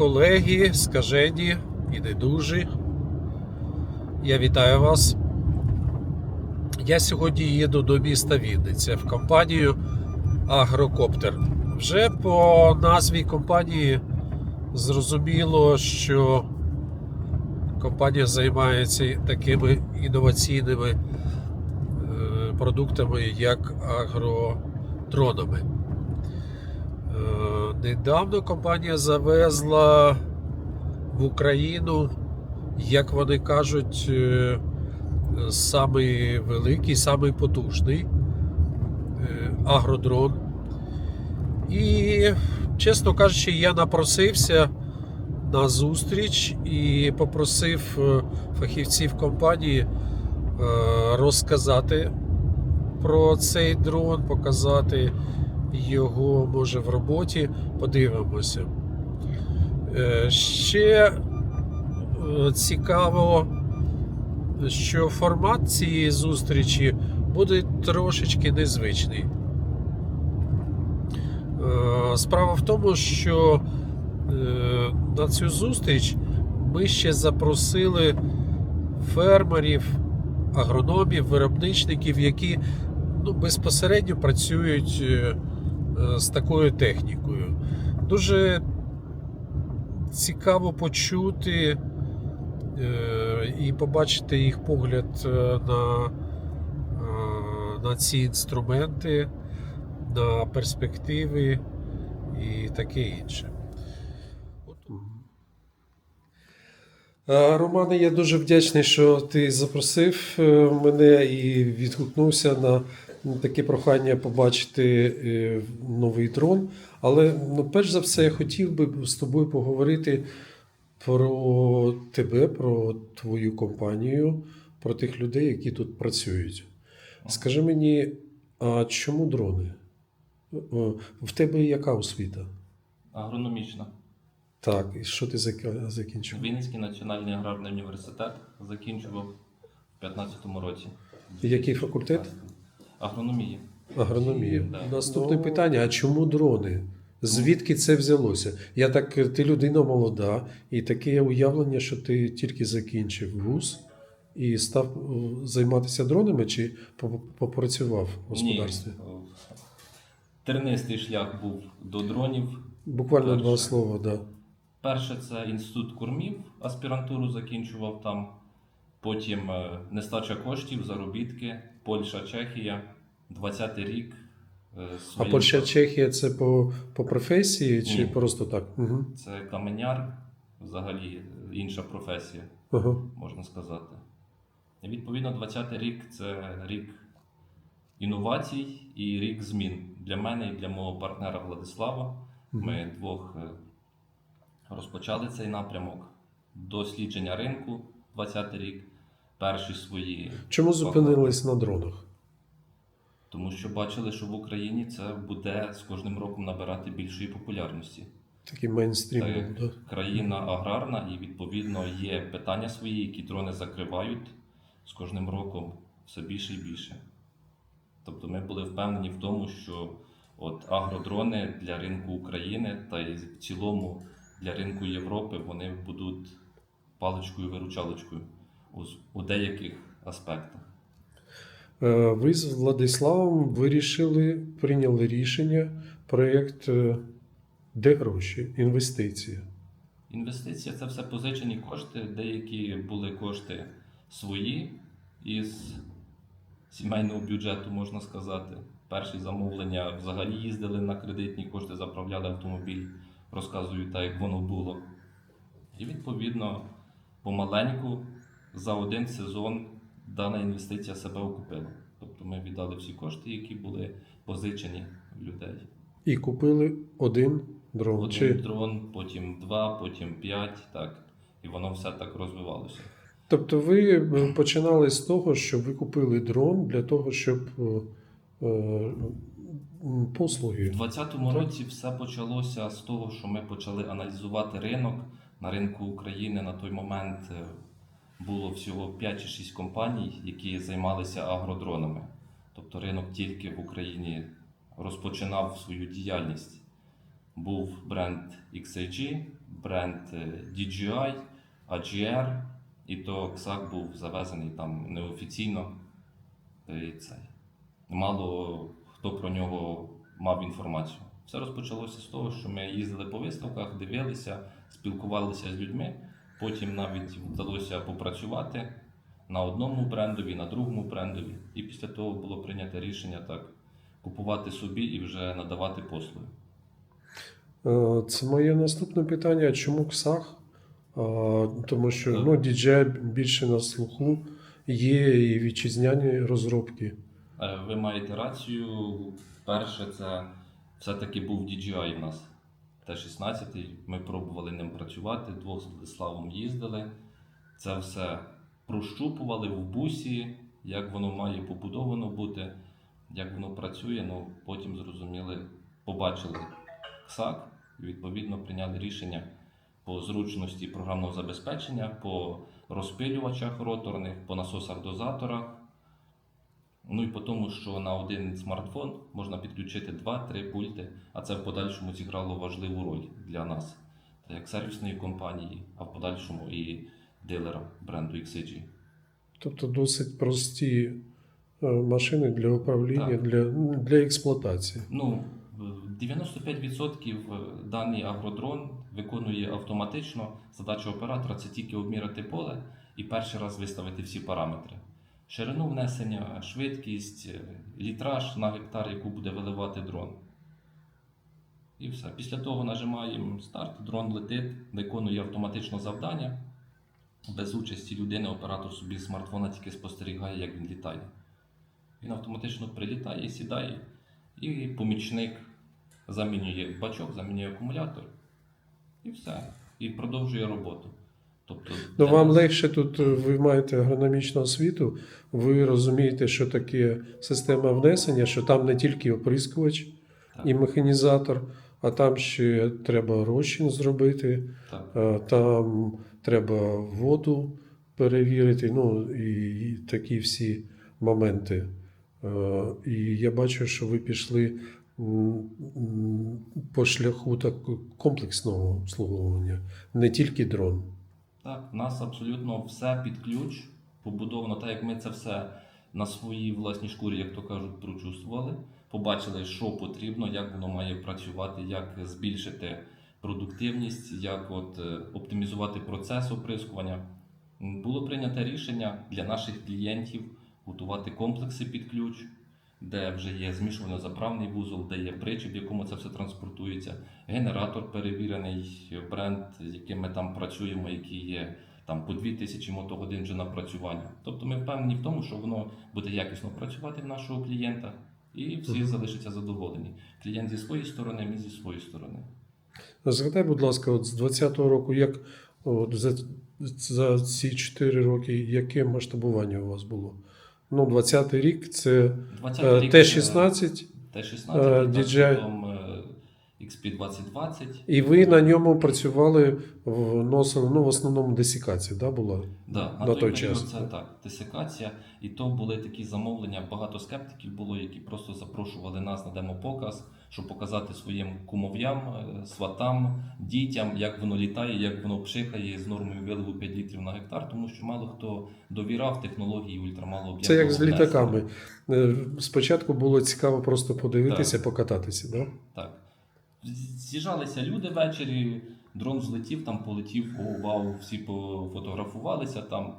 Колеги, скажені і недужі. Я вітаю вас. Я сьогодні їду до міста Вінниця в компанію Агрокоптер. Вже по назві компанії зрозуміло, що компанія займається такими інноваційними е, продуктами, як агродронами. Недавно компанія завезла в Україну, як вони кажуть, е, самий великий, самий потужний е, агродрон. І, чесно кажучи, я напросився на зустріч і попросив е, фахівців компанії розказати про цей дрон, показати його може в роботі. Подивимося. Е, Ще е, цікаво, що формат цієї зустрічі буде трошечки незвичний. Е, Справа в тому, що на цю зустріч ми ще запросили фермерів, агрономів, виробничників, які ну, безпосередньо працюють з такою технікою. Дуже цікаво почути е, і побачити їх погляд е, на, е, на ці інструменти, на перспективи і таке інше. Е, Романе, я дуже вдячний, що ти запросив е, мене і відгукнувся на таке прохання побачити е, новий дрон. Але ну, перш за все, я хотів би з тобою поговорити про тебе, про твою компанію, про тих людей, які тут працюють. Скажи мені, а чому дрони? Е, В тебе яка освіта? Агрономічна. Так, і що ти закінчив? Вінницький національний аграрний університет закінчував в 2015 році. Який факультет? Агрономія. Агрономія. Да. Наступне Ну, питання: а чому дрони? Звідки це взялося? Я так, ти людина молода, і таке уявлення, що ти тільки закінчив вуз і став е, займатися дронами чи попрацював в господарстві? Ні. Тернистий шлях був до дронів. Буквально два Перше. слова, да. Перше це інститут кормів, аспірантуру закінчував там. Потім е, нестача коштів, заробітки, Польща, Чехія, 20-й рік. е, А Польща, Чехія це по, по професії чи Ні. просто так? Угу. Це каменяр, взагалі е, інша професія. Ага. можна сказати. І відповідно, 20-й рік це рік інновацій і рік змін для мене і для мого партнера Владислава. Ми двох е, розпочали цей напрямок дослідження ринку 20-й рік, перші свої. Чому зупинились на дронах? Тому що бачили, що в Україні це буде з кожним роком набирати більшої популярності. Такий мейнстрім Так був, да? країна аграрна, і відповідно є питання свої, які дрони закривають з кожним роком все більше і більше. Тобто ми були впевнені в тому, що от агродрони для ринку України та й в цілому для ринку Європи вони будуть паличкою-виручалочкою у, у деяких аспектах. Е, Ви з Владиславом вирішили, прийняли рішення, проєкт е, де гроші, інвестиції. Інвестиція це все позичені кошти. Деякі були кошти свої із сімейного бюджету, можна сказати. Перші замовлення взагалі їздили на кредитні кошти, заправляли автомобіль, розказую так, як воно було. І відповідно, помаленьку за один сезон дана інвестиція себе окупила. Тобто ми віддали всі кошти, які були позичені в людей. І купили один дрон. Один Чи... дрон, потім два, потім п'ять, так. І воно все так розвивалося. Тобто ви е, починали з того, що ви купили дрон для того, щоб е, е, м, У послуги. 2020 році все почалося з того, що ми почали аналізувати ринок. На ринку України на той момент е, було всього 5 чи 6 компаній, які займалися агродронами. Тобто ринок тільки в Україні розпочинав свою діяльність. Був бренд XAG, бренд е, DJI, AGR, і то КСАК був завезений там неофіційно. І цей. Мало хто про нього мав інформацію. Все розпочалося з того, що ми їздили по виставках, дивилися, спілкувалися з людьми. Потім навіть вдалося попрацювати на одному брендові, на другому брендові. І після того було прийнято рішення так купувати собі і вже надавати послуги. Е, Це моє наступне питання. Чому КСАХ? Тому що ну, DJI більше на слуху є і вітчизняні розробки. Е, Ви маєте рацію. Перше, це все-таки був DJI в нас. Т-16. Ми пробували ним працювати, двох з Владиславом їздили. Це все прощупували в бусі, як воно має побудовано бути, як воно працює. Ну, потім зрозуміли, побачили КСАК і відповідно прийняли рішення по зручності програмного забезпечення, по розпилювачах роторних, по насосах-дозаторах. Ну і по тому, що на один смартфон можна підключити 2-3 пульти, а це в подальшому зіграло важливу роль для нас, та як сервісної компанії, а в подальшому і дилера бренду XCG. Тобто досить прості е, машини для управління, Так. для, для експлуатації. Ну, 95% даний агродрон виконує автоматично. Задача оператора це тільки обміряти поле і перший раз виставити всі параметри. Ширину внесення, швидкість, е, літраж на гектар, яку буде виливати дрон. І все. Після того нажимаємо старт, дрон летить, виконує автоматично завдання. Без участі людини оператор собі з смартфона тільки спостерігає, як він літає. Він автоматично прилітає, сідає, і помічник замінює бачок, замінює акумулятор. І все. І продовжує роботу. Тобто, Ну, вам нас- легше тут, е, ви маєте агрономічну освіту, ви розумієте, що таке система внесення, що там не тільки оприскувач Так. і механізатор, а там ще треба розчин зробити, Так. е, там треба воду перевірити, ну і, такі всі моменти. Е, І я бачу, що ви пішли по шляху так комплексного обслуговування, не тільки дрон. Так, в нас абсолютно все під ключ. Побудовано, так як ми це все на своїй власній шкурі, як то кажуть, прочувствували, побачили, що потрібно, як воно має працювати, як збільшити продуктивність, як от, е, оптимізувати процес оприскування. Було прийнято рішення для наших клієнтів готувати комплекси під ключ, де вже є змішувально-заправний вузол, де є причіп, в якому це все транспортується, генератор перевірений, бренд, з яким ми там працюємо, який є там по 2000 мотогодин вже напрацювання. Тобто ми впевнені в тому, що воно буде якісно працювати в нашого клієнта, і всі Мгм. залишаться задоволені. Клієнт зі своєї сторони, ми зі своєї сторони. Згадай, будь ласка, от з 20-го року, як от за, за ці 4 роки, яке масштабування у вас було? Ну, 20-й рік це 20 е, рік, Т-16, Т-16, е, так, DJI. потім е, XP2020. і ви на ньому працювали вносили, ну, в основному десікація, да, була? Да, на, На той, той час, це так. десікація. І то були такі замовлення. Багато скептиків було, які просто запрошували нас на демопоказ, щоб показати своїм кумов'ям, е, сватам, дітям, як воно літає, як воно пшикає з нормою виливу 5 літрів на гектар, тому що мало хто довірав технології ультрамалооб'ємного Це як з літаками. Е, Спочатку було цікаво просто подивитися, покататися, да? Так. З'їжджалися люди ввечері, дрон злетів, там полетів, вау, всі пофотографувалися там.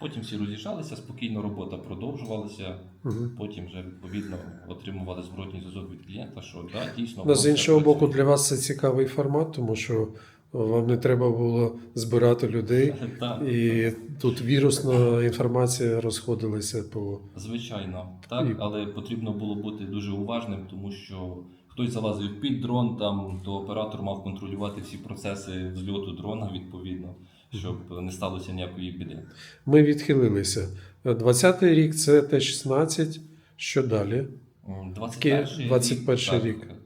Потім всі роз'їжджалися, спокійно робота продовжувалася. Угу. Потім вже відповідно отримували зворотній зв'язок від клієнта, що да, дійсно. Ну, з іншого боку, для вас це цікавий формат, тому що вам не треба було збирати людей, і тут вірусна інформація розходилася по. звичайно, так, І- але потрібно було бути дуже уважним, тому що хтось залазив під дрон, там то оператор мав контролювати всі процеси взльоту дрона відповідно, щоб не сталося ніякої біди. Ми відхилилися. 20-й рік це Т-16. Що далі? М, 21 21 рік. так.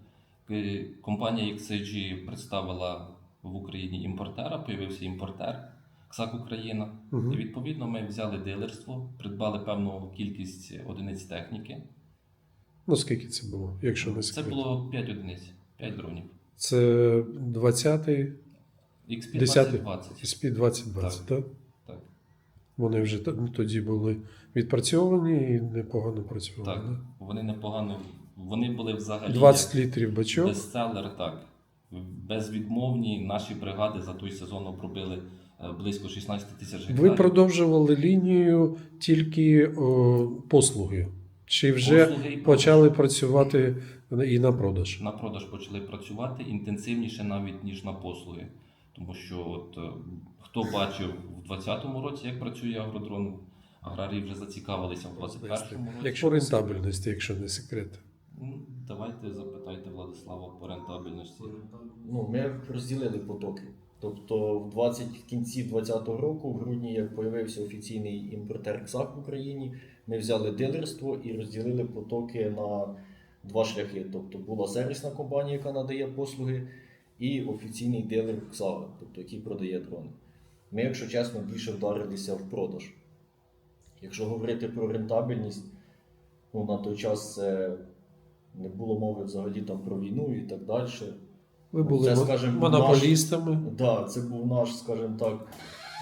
Е, Компанія XCG представила в Україні імпортера, появився імпортер КСАК Україна. Мгм. І відповідно ми взяли дилерство, придбали певну кількість одиниць техніки. Ну, скільки це було, якщо не Це було 5 одиниць, 5 дронів. Це 20-й, XP 2020. SP 2020, так? Так. Вони вже ну, тоді були відпрацьовані і непогано працювали. Так, вони непогано. Вони були взагалі 20 літрів бачок. бестселер, так. Безвідмовні наші бригади за той сезон обробили е, близько 16 тисяч гектарів. Ви продовжували лінію тільки о, послуги. Чи вже Послуги і продаж. почали працювати і на продаж? на продаж почали працювати інтенсивніше навіть ніж на послуги. Тому що от е, хто бачив в 2020 році, як працює агродрон, аграрії вже зацікавилися в 2021 році. Якщо рентабельності, якщо не секрет. Ну, Давайте запитайте Владислава по рентабельності. Ну, ми розділили потоки. Тобто в 20, в кінці 2020 року, в грудні, як появився офіційний імпортер КСАК в Україні, ми взяли дилерство і розділили потоки на два шляхи. Тобто була сервісна компанія, яка надає послуги, і офіційний дилер КСАГа, тобто який продає дрони. Ми, якщо чесно, більше вдарилися в продаж. Якщо говорити про рентабельність, ну, на той час це не було мови взагалі там про війну і так далі. Ви були Це, мо- скажімо, монополістами. Да, це був наш, скажімо так,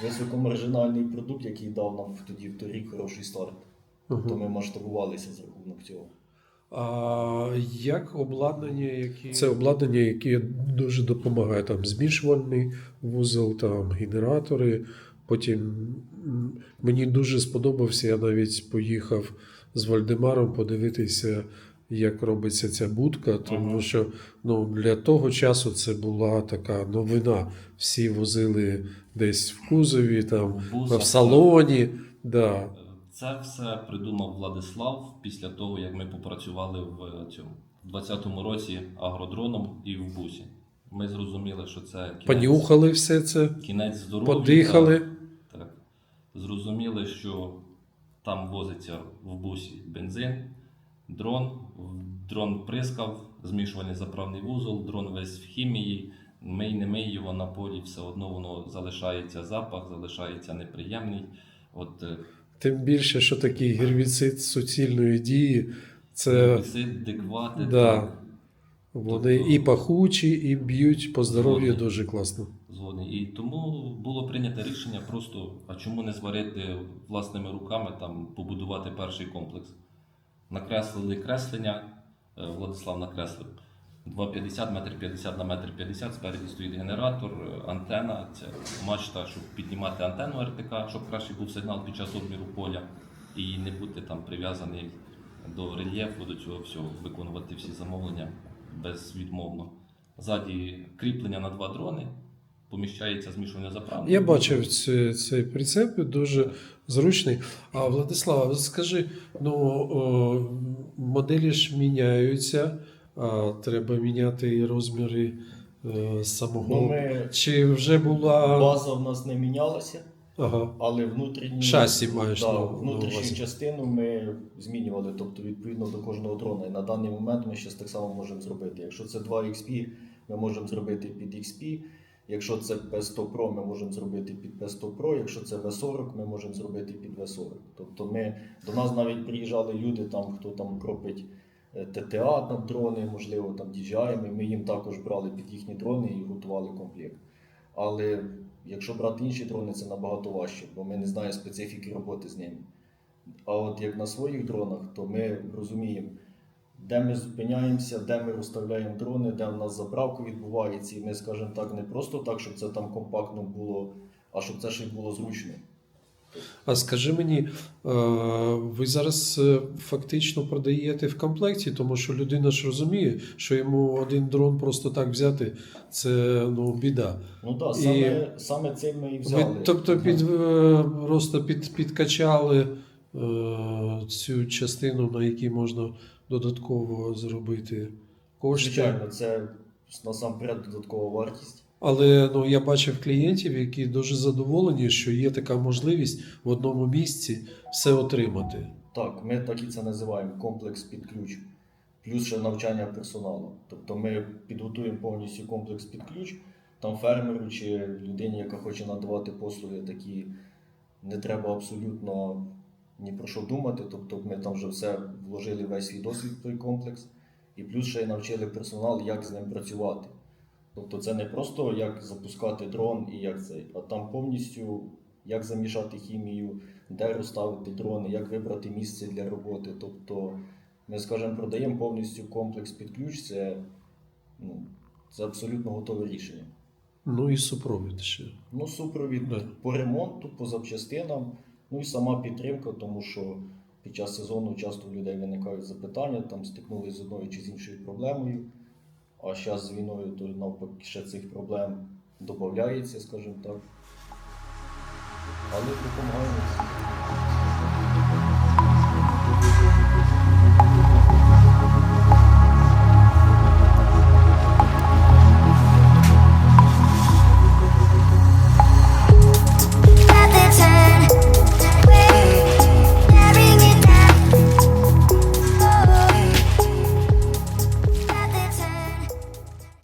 високомаржинальний продукт, який дав нам тоді в торік хороший старт. Мгм. То ми масштабувалися за рахунок цього. А як обладнання, які це обладнання, яке дуже допомагає там змішувальний вузол, там генератори. Потім мені дуже сподобався. Я навіть поїхав з Вальдемаром подивитися, як робиться ця будка, тому Ага. що ну, для того часу це була така новина. Всі возили десь в кузові, там В бусах, в салоні. Да. Це все придумав Владислав після того, як ми попрацювали в цьому в 2020 році агродроном і в бусі. Ми зрозуміли, що це кінець, Понюхали все це, кінець здоров'я. подихали. Так, так. Зрозуміли, що там возиться в бусі бензин, дрон, дрон прискав, змішувальний заправний вузол, дрон весь в хімії. Мий, не мий його на полі, все одно воно залишається запах, залишається неприємний. От е, Тим більше, що такий гербіцид суцільної дії, це деквати. да. вони Тобто- і пахучі, і б'ють по здоров'ю дуже класно. згодний. І тому було прийнято рішення просто, а чому не зварити власними руками, там, побудувати перший комплекс. Накреслили креслення, е, Владислав накреслив 2,50, метр 50 на метр 50, спереді стоїть генератор, е, антена, це мачта, щоб піднімати антенну РТК, щоб кращий був сигнал під час обміру поля і не бути там прив'язаний до рельєфу, до цього всього, виконувати всі замовлення безвідмовно. Ззаді кріплення на два дрони, поміщається змішування заправки. Я бачив ці- цей прицеп, дуже зручний. А Владислава, скажи, ну о, моделі ж міняються, а треба міняти і розміри е, самого. Ну, ми, Чи вже була база в нас не мінялася, ага. але внутрішню, Шасі маєш да, на- на внутрішню увазі. частину ми змінювали, тобто відповідно до кожного дрона. І на даний момент ми ще так само можемо зробити. Якщо це 2 XP, ми можемо зробити під XP. Якщо це P100 Pro, ми можемо зробити під P100 Pro. Якщо це V40, ми можемо зробити під V40. Тобто ми, до нас навіть приїжджали люди, там, хто там кропить ТТА на дрони, можливо, там DJI, і ми їм також брали під їхні дрони і готували комплект. Але якщо брати інші дрони, це набагато важче, бо ми не знаємо специфіки роботи з ними. А от як на своїх дронах, то ми розуміємо, де ми зупиняємося, де ми розставляємо дрони, де в нас заправка відбувається, і ми, скажімо так, не просто так, щоб це там компактно було, а щоб це ще й було зручно. А скажи мені, е, ви зараз е, фактично продаєте в комплекті, тому що людина ж розуміє, що йому один дрон просто так взяти це ну, біда. Ну так, І саме, саме цим ми і взяли. Ви тобто під, е, просто під, підкачали цю частину, на якій можна додатково зробити кошти. Звичайно, це насамперед додаткова вартість. Але ну, я бачив клієнтів, які дуже задоволені, що є така можливість в одному місці все отримати. Так, ми так і це називаємо комплекс під ключ, плюс ще навчання персоналу. Тобто ми підготуємо повністю комплекс під ключ. Там фермеру чи людині, яка хоче надавати послуги, такі не треба абсолютно ні про що думати. Тобто ми там вже все вложили весь свій досвід в той комплекс, і плюс ще й навчили персонал, як з ним працювати. Тобто це не просто як запускати дрон і як цей, а там повністю як замішати хімію, де розставити дрони, як вибрати місце для роботи. Тобто ми, скажімо, продаємо повністю комплекс під ключ, це, ну, це абсолютно готове рішення. Ну і супровід ще. Ну, супровід Да. по ремонту, по запчастинам, ну і сама підтримка, тому що під час сезону часто у людей виникають запитання, там стикнулися з одною чи з іншою проблемою. А зараз з війною то навпаки ще цих проблем додається, скажімо так. Але допомагаємо.